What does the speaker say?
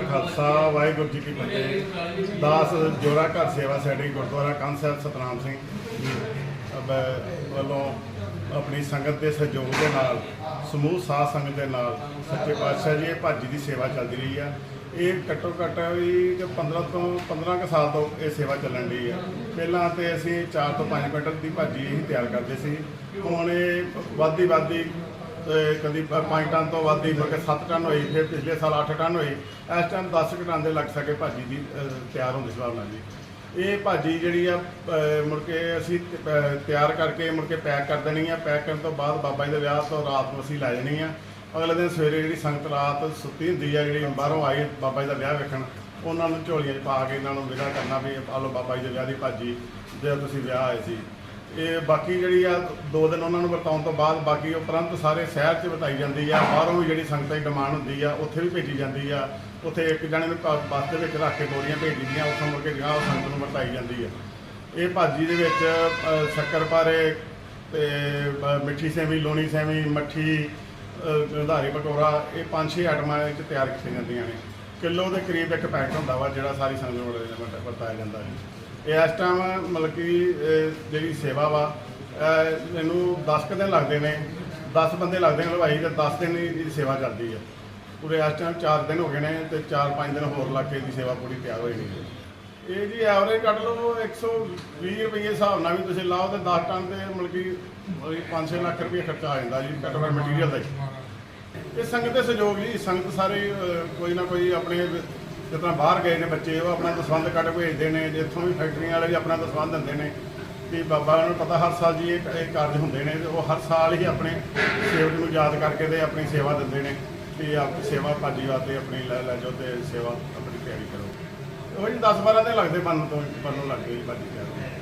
ਖਾਲਸਾ, ਵਾਹਿਗੁਰੂ ਜੀ ਕੀ ਫਤਿਹ। ਦਾਸ ਜੋਰਾ ਘਰ ਸੇਵਾ ਸੈਡੀ ਗੁਰਦੁਆਰਾ ਕੰਨ ਸਾਹਿਬ ਸਤਨਾਮ ਸਿੰਘ ਵੱਲੋਂ ਆਪਣੀ ਸੰਗਤ ਦੇ ਸਹਿਯੋਗ ਦੇ ਨਾਲ, ਸਮੂਹ ਸਾਧ ਸੰਗਤ ਦੇ ਨਾਲ, ਸੱਚੇ ਪਾਤਸ਼ਾਹ ਜੀ, ਇਹ ਭਾਜੀ ਦੀ ਸੇਵਾ ਚੱਲਦੀ ਰਹੀ ਆ। ਇਹ ਘੱਟੋ ਘੱਟ ਵੀ ਕਿ 15 ਤੋਂ 15 ਕੁ ਸਾਲ ਤੋਂ ਇਹ ਸੇਵਾ ਚੱਲਣ ਦੀ ਆ। ਪਹਿਲਾਂ ਤੇ ਅਸੀਂ 4 ਤੋਂ 5 ਕੁਇੰਟਲ ਦੀ ਭਾਜੀ ਹੀ ਤਿਆਰ ਕਰਦੇ ਸੀ। ਹੁਣ ਇਹ ਵੱਧਦੀ ਵੱਧਦੀ ਕਦੀ 5 ਟਨ ਤੋਂ ਵੱਧ ਦੀ ਮੁੜ ਕੇ 7 ਟਨ ਹੋਈ ਫਿਰ ਪਿਛਲੇ ਸਾਲ 8 ਟਨ ਹੋਈ ਇਸ ਟਾਈਮ 10 ਕੁ ਟਨ ਦੇ ਲੱਗ ਸਕੇ ਭਾਜੀ ਦੀ ਤਿਆਰ ਹੁੰਦੀ ਹਿਸਾਬ ਨਾਲ ਜੀ। ਇਹ ਭਾਜੀ ਜਿਹੜੀ ਆ ਅਹ, ਮੁੜ ਕੇ ਅਸੀਂ ਤਿਆਰ ਕਰਕੇ ਮੁੜ ਕੇ ਪੈਕ ਕਰ ਦੇਣੀ ਆ। ਪੈਕ ਕਰਨ ਤੋਂ ਬਾਅਦ ਬਾਬਾ ਜੀ ਦੇ ਵਿਆਹ ਤੋਂ ਰਾਤ ਨੂੰ ਅਸੀਂ ਲੈ ਜਾਣੀ ਆ। ਅਗਲੇ ਦਿਨ ਸਵੇਰੇ ਜਿਹੜੀ ਸੰਗਤ ਰਾਤ ਸੁੱਤੀ ਹੁੰਦੀ ਆ ਜਿਹੜੀ ਬਾਹਰੋਂ ਆਈ ਬਾਬਾ ਜੀ ਦਾ ਵਿਆਹ ਵੇਖਣ ਉਹਨਾਂ ਨੂੰ ਝੋਲੀਆਂ 'ਚ ਪਾ ਕੇ ਇਹਨਾਂ ਨੂੰ ਵਿਦਾ ਕਰਨਾ ਵੀ ਆ ਲਓ ਬਾਬਾ ਜੀ ਦੇ ਵਿਆਹ ਦੀ ਭਾਜੀ ਜੇ ਤੁਸੀਂ ਵਿਆਹ ਆਏ ਸੀ। ਇਹ ਬਾਕੀ ਜਿਹੜੀ ਆ ਦੋ ਦਿਨ ਉਹਨਾਂ ਨੂੰ ਵਰਤਾਉਣ ਤੋਂ ਬਾਅਦ ਬਾਕੀ ਉਪਰੰਤ ਸਾਰੇ ਸ਼ਹਿਰ 'ਚ ਵਰਤਾਈ ਜਾਂਦੀ ਆ ਬਾਹਰੋਂ ਵੀ ਜਿਹੜੀ ਸੰਗਤਾਂ ਦੀ ਡਿਮਾਂਡ ਹੁੰਦੀ ਆ ਉੱਥੇ ਵੀ ਭੇਜੀ ਜਾਂਦੀ ਆ। ਉੱਥੇ ਇੱਕ ਜਣੇ ਨੂੰ ਪ- ਬੱਸ ਦੇ ਵਿੱਚ ਰੱਖ ਕੇ ਬੋਰੀਆਂ ਭੇਜੀ ਦੀਆਂ ਉੱਥੋਂ ਮੁੜ ਕੇ ਗਾਹ ਸੰਗਤ ਨੂੰ ਵਰਤਾਈ ਜਾਂਦੀ ਆ। ਇਹ ਭਾਜੀ ਦੇ ਵਿੱਚ ਅ, ਸ਼ੱਕਰ ਤੇ ਬ- ਮਿੱਠੀ ਸੇਵੀ ਲੋਣੀ ਸੇਵੀ ਮੱਠੀ ਅ, ਧਾਰੀ ਪਕੌੜਾ ਇਹ ਪੰਜ ਛੇ ਆਈਟਮਾਂ ਇਹ 'ਚ ਤਿਆਰ ਕੀਤੀਆਂ ਜਾਂਦੀਆਂ ਨੇ। ਕਿਲੋ ਦੇ ਕਰੀਬ ਇੱਕ ਪੈਕਟ ਹੁੰਦਾ ਵਾ ਜਿਹੜਾ ਸਾਰੀ ਸੰਗਤ ਨੂੰ ਵਰਤਾਇਆ ਜਾਂਦਾ ਜੀ ਇਸ ਟਾਈਮ ਮਤਲਬ ਕਿ ਇਹ ਜਿਹੜੀ ਸੇਵਾ ਵਾ ਇਹ ਇਹਨੂੰ 10 ਕੁ ਦਿਨ ਲੱਗਦੇ ਨੇ 10 ਬੰਦੇ ਲੱਗਦੇ ਨੇ ਹਲਵਾਈ ਤੇ 10 ਦਿਨ ਦੀ ਸੇਵਾ ਚੱਲਦੀ ਹੈ ਪੂਰੇ ਇਸ ਟਾਈਮ 4 ਦਿਨ ਹੋ ਗਏ ਨੇ ਤੇ 4-5 ਦਿਨ ਹੋਰ ਲੱਗ ਕੇ ਦੀ ਸੇਵਾ ਪੂਰੀ ਤਿਆਰ ਹੋਈ ਨਹੀਂ ਹੈ ਇਹ ਜੀ ਐਵਰੇਜ ਕੱਢ ਲਓ 120 ਰੁਪਏ ਹਿਸਾਬ ਨਾਲ ਵੀ ਤੁਸੀਂ ਲਾਓ ਤੇ 10 ਟਨ ਤੇ ਮਤਲਬ ਕਿ 5-6 ਲੱਖ ਰੁਪਏ ਖਰਚਾ ਆ ਜਾਂਦਾ ਜੀ ਘੱਟੋ ਘੱਟ ਮਟੀਰੀਅਲ ਦਾ ਜੀ ਇਹ ਸੰਗਤ ਦੇ ਸਹਿਯੋਗ ਜੀ ਸੰਗਤ ਸਾਰੇ ਅਹ, ਕੋਈ ਨਾ ਕੋਈ ਆਪਣੇ ਜਿਸ ਤਰ੍ਹਾਂ ਬਾਹਰ ਗਏ ਨੇ ਬੱਚੇ, ਉਹ ਆਪਣਾ ਦਸਵੰਧ ਕੱਢ ਭੇਜਦੇ ਨੇ ਜਿੱਥੋਂ ਵੀ ਫੈਕਟਰੀਆਂ ਵਾਲੇ ਵੀ ਆਪਣਾ ਦਸਵੰਧ ਦਿੰਦੇ ਨੇ ਕਿ ਬਾਬਾ ਨੂੰ ਪਤਾ ਹਰ ਸਾਲ ਜੀ ਇਹ ਇਹ ਕਾਰਜ ਹੁੰਦੇ ਨੇ ਤੇ ਉਹ ਹਰ ਸਾਲ ਹੀ ਆਪਣੇ ਸੇਵਕ ਨੂੰ ਯਾਦ ਕਰਕੇ ਤੇ ਆਪਣੀ ਸੇਵਾ ਦਿੰਦੇ ਨੇ ਕਿ ਆਪ ਸੇਵਾ ਭਾਜੀ ਵਾਸਤੇ ਆਪਣੀ ਲੈ ਲੈ ਜਾਓ ਤੇ ਸੇਵਾ ਆਪਣੀ ਤਿਆਰੀ ਕਰੋ। ਉਹ ਜੀ 10 12 ਦਿਨ ਲੱਗਦੇ ਬੰਨ ਤੋਂ ਬੰਨੋਂ ਲੱਗਦੇ ਜੀ ਭਾਜੀ ਤਿਆਰ।